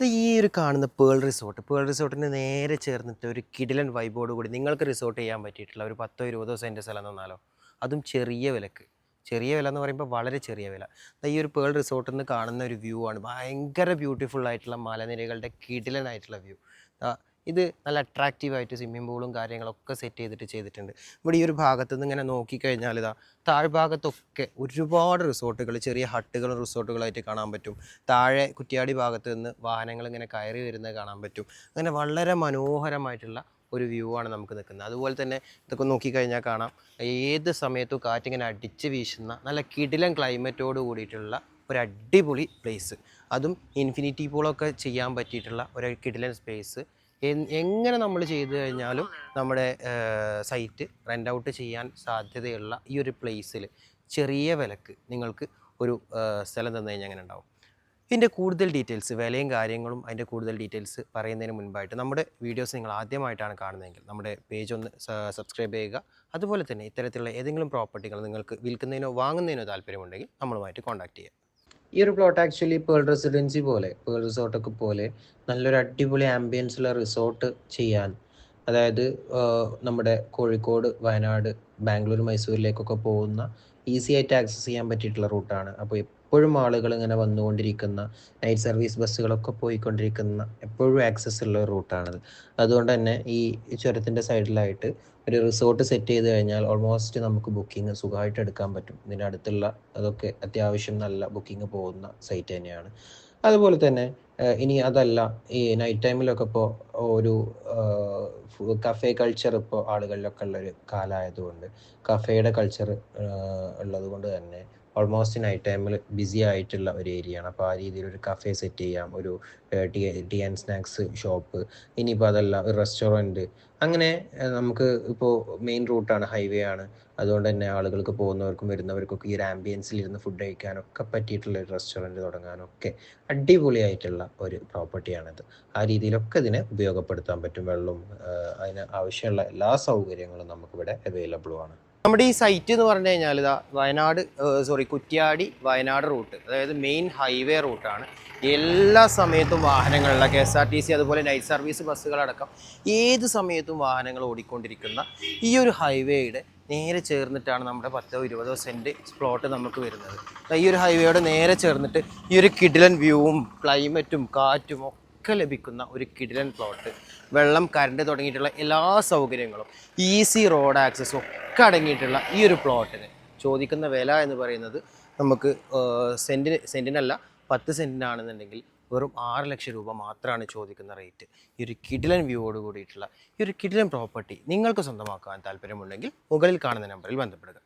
ഈ ഒരു കാണുന്ന പേൾ റിസോർട്ട് പേൾ റിസോർട്ടിന് നേരെ ചേർന്നിട്ട് ഒരു കിടിലൻ വൈബോട് കൂടി നിങ്ങൾക്ക് റിസോർട്ട് ചെയ്യാൻ പറ്റിയിട്ടുള്ള ഒരു പത്തോ ഇരുപതോ സെന്റ് സ്ഥലം തന്നാലോ അതും ചെറിയ വിലക്ക്. ചെറിയ വില എന്ന് പറയുമ്പോൾ വളരെ ചെറിയ വില. ഈ ഒരു പേൾ റിസോർട്ടിൽ നിന്ന് കാണുന്ന ഒരു വ്യൂ ആണ്. ഭയങ്കര ബ്യൂട്ടിഫുൾ ആയിട്ടുള്ള മലനിരകളുടെ കിടിലനായിട്ടുള്ള വ്യൂ ഇത് നല്ല അട്രാക്റ്റീവ് ആയിട്ട് സ്വിമ്മിംഗ് പൂളും കാര്യങ്ങളൊക്കെ സെറ്റ് ചെയ്തിട്ട് ചെയ്തിട്ടുണ്ട്. ഇവിടെ ഈ ഒരു ഭാഗത്ത് നിന്ന് ഇങ്ങനെ നോക്കിക്കഴിഞ്ഞാൽ ഇതാ താഴ്ഭാഗത്തൊക്കെ ഒരുപാട് റിസോർട്ടുകൾ ചെറിയ ഹട്ടുകളും റിസോർട്ടുകളായിട്ട് കാണാൻ പറ്റും. താഴെ കുറ്റിയാടി ഭാഗത്ത് നിന്ന് വാഹനങ്ങൾ ഇങ്ങനെ കയറി വരുന്നത് കാണാൻ പറ്റും. അങ്ങനെ വളരെ മനോഹരമായിട്ടുള്ള ഒരു വ്യൂ ആണ് നമുക്ക് നിൽക്കുന്നത്. അതുപോലെ തന്നെ ഇതൊക്കെ നോക്കിക്കഴിഞ്ഞാൽ കാണാം. ഏത് സമയത്തും കാറ്റിങ്ങനെ അടിച്ച് വീശുന്ന നല്ല കിടിലൻ ക്ലൈമറ്റോട് കൂടിയിട്ടുള്ള ഒരു അടിപൊളി പ്ലേസ് അതും ഇൻഫിനിറ്റി പൂളൊക്കെ ചെയ്യാൻ പറ്റിയിട്ടുള്ള ഒരു കിടിലൻ സ്പേസ് എങ്ങനെ നമ്മൾ ചെയ്തു കഴിഞ്ഞാലും നമ്മുടെ സൈറ്റ് റെന്റ് ഔട്ട് ചെയ്യാൻ സാധ്യതയുള്ള ഈ ഒരു പ്ലേസിൽ ചെറിയ വിലക്ക് നിങ്ങൾക്ക് ഒരു സ്ഥലം തന്നു കഴിഞ്ഞാൽ എങ്ങനെ ഉണ്ടാവും? ഇതിന്റെ കൂടുതൽ ഡീറ്റെയിൽസ് വിലയും കാര്യങ്ങളും അതിന്റെ കൂടുതൽ ഡീറ്റെയിൽസ് പറയുന്നതിന് മുൻപായിട്ട് നമ്മുടെ വീഡിയോസ് നിങ്ങൾ ആദ്യമായിട്ടാണ് കാണുന്നതെങ്കിൽ നമ്മുടെ പേജ് ഒന്ന് സബ്സ്ക്രൈബ് ചെയ്യുക. അതുപോലെ തന്നെ ഇത്തരത്തിലുള്ള ഏതെങ്കിലും പ്രോപ്പർട്ടികൾ നിങ്ങൾക്ക് വിൽക്കുന്നതിനോ വാങ്ങുന്നതിനോ താല്പര്യമുണ്ടെങ്കിൽ നമ്മളുമായിട്ട് കോൺടാക്റ്റ് ചെയ്യുക. ഈ ഒരു പ്ലോട്ട് ആക്ച്വലി പേൾ റെസിഡൻസി പോലെ പേൾ റിസോർട്ടൊക്കെ പോലെ നല്ലൊരു അടിപൊളി ആംബിയൻസ് ഉള്ള റിസോർട്ട് ചെയ്യാൻ. അതായത് നമ്മുടെ കോഴിക്കോട് വയനാട് ബാംഗ്ലൂർ മൈസൂരിലേക്കൊക്കെ പോകുന്ന ഈസി ആയിട്ട് ആക്സസ് ചെയ്യാൻ പറ്റിയിട്ടുള്ള റൂട്ടാണ് അപ്പോൾ എപ്പോഴും ആളുകൾ ഇങ്ങനെ വന്നുകൊണ്ടിരിക്കുന്ന നൈറ്റ് സർവീസ് ബസ്സുകളൊക്കെ പോയിക്കൊണ്ടിരിക്കുന്ന എപ്പോഴും ആക്സസ് ഉള്ള റൂട്ടാണത് അതുകൊണ്ട് തന്നെ ഈ ചുരത്തിന്റെ സൈഡിലായിട്ട് ഒരു റിസോർട്ട് സെറ്റ് ചെയ്ത് കഴിഞ്ഞാൽ ഓൾമോസ്റ്റ് നമുക്ക് ബുക്കിംഗ് സുഖമായിട്ട് എടുക്കാൻ പറ്റും. ഇതിന്റെ അടുത്തുള്ള അതൊക്കെ അത്യാവശ്യം നല്ല ബുക്കിംഗ് പോകുന്ന സൈറ്റ് തന്നെയാണ്. അതുപോലെ തന്നെ ഇനി അതല്ല ഈ നൈറ്റ് ടൈമിലൊക്കെ ഇപ്പോൾ ഒരു കഫേ കൾച്ചർ ഇപ്പോൾ ആളുകളിലൊക്കെ ഉള്ളൊരു കാലമായതുകൊണ്ട് കഫേയുടെ കൾച്ചർ ഉള്ളത് കൊണ്ട് തന്നെ ഓൾമോസ്റ്റ് നൈറ്റ് ടൈമിൽ ബിസി ആയിട്ടുള്ള ഒരു ഏരിയ ആണ്. അപ്പോൾ ആ രീതിയിൽ ഒരു കഫേ സെറ്റ് ചെയ്യാം ഒരു tea tea and snacks shop ഇനിയിപ്പോൾ അതല്ല ഒരു റെസ്റ്റോറന്റ് അങ്ങനെ നമുക്ക് ഇപ്പോൾ മെയിൻ റൂട്ടാണ് ഹൈവേ ആണ്. അതുകൊണ്ട് തന്നെ ആളുകൾക്ക് പോകുന്നവർക്കും വരുന്നവർക്കൊക്കെ ഈ ഒരു ആംബിയൻസിൽ ഇരുന്ന് ഫുഡ് കഴിക്കാനൊക്കെ പറ്റിയിട്ടുള്ള ഒരു റെസ്റ്റോറന്റ് തുടങ്ങാനൊക്കെ അടിപൊളിയായിട്ടുള്ള ഒരു പ്രോപ്പർട്ടിയാണിത് ആ രീതിയിലൊക്കെ ഇതിനെ ഉപയോഗപ്പെടുത്താൻ പറ്റും. വെള്ളം അതിന് ആവശ്യമുള്ള എല്ലാ സൗകര്യങ്ങളും നമുക്കിവിടെ അവൈലബിളും ആണ്. നമ്മുടെ ഈ സൈറ്റ് എന്ന് പറഞ്ഞു കഴിഞ്ഞാൽ ഇതാ വയനാട് സോറി കുറ്റ്യാടി വയനാട് റൂട്ട് അതായത് മെയിൻ ഹൈവേ റൂട്ടാണ് എല്ലാ സമയത്തും വാഹനങ്ങളുള്ള K S R T C അതുപോലെ നൈറ്റ് സർവീസ് ബസ്സുകളടക്കം ഏത് സമയത്തും വാഹനങ്ങൾ ഓടിക്കൊണ്ടിരിക്കുന്ന ഈ ഒരു ഹൈവേയുടെ നേരെ ചേർന്നിട്ടാണ് നമ്മുടെ പത്തോ ഇരുപതോ സെന്റ് പ്ലോട്ട് നമുക്ക് വരുന്നത്. ഈ ഒരു ഹൈവേയോട് നേരെ ചേർന്നിട്ട് ഈ ഒരു കിഡിലൻ വ്യൂവും ക്ലൈമറ്റും കാറ്റും ഒക്കെ ലഭിക്കുന്ന ഒരു കിടിലൻ പ്ലോട്ട് വെള്ളം കറണ്ട് തുടങ്ങിയിട്ടുള്ള എല്ലാ സൗകര്യങ്ങളും ഈസി റോഡ് ആക്സസ് ഒക്കെ അടങ്ങിയിട്ടുള്ള ഈ ഒരു പ്ലോട്ടിന് ചോദിക്കുന്ന വില എന്ന് പറയുന്നത് നമുക്ക് സെന്റിന് സെന്റിനല്ല പത്ത് സെന്റിനാണെന്നുണ്ടെങ്കിൽ വെറും ആറ് ലക്ഷം രൂപ മാത്രമാണ് ചോദിക്കുന്ന റേറ്റ് ഈ ഒരു കിടിലൻ വ്യൂവോട് കൂടിയിട്ടുള്ള ഈ ഒരു കിടിലൻ പ്രോപ്പർട്ടി നിങ്ങൾക്ക് സ്വന്തമാക്കാൻ താല്പര്യമുണ്ടെങ്കിൽ മുകളിൽ കാണുന്ന നമ്പറിൽ ബന്ധപ്പെടുക.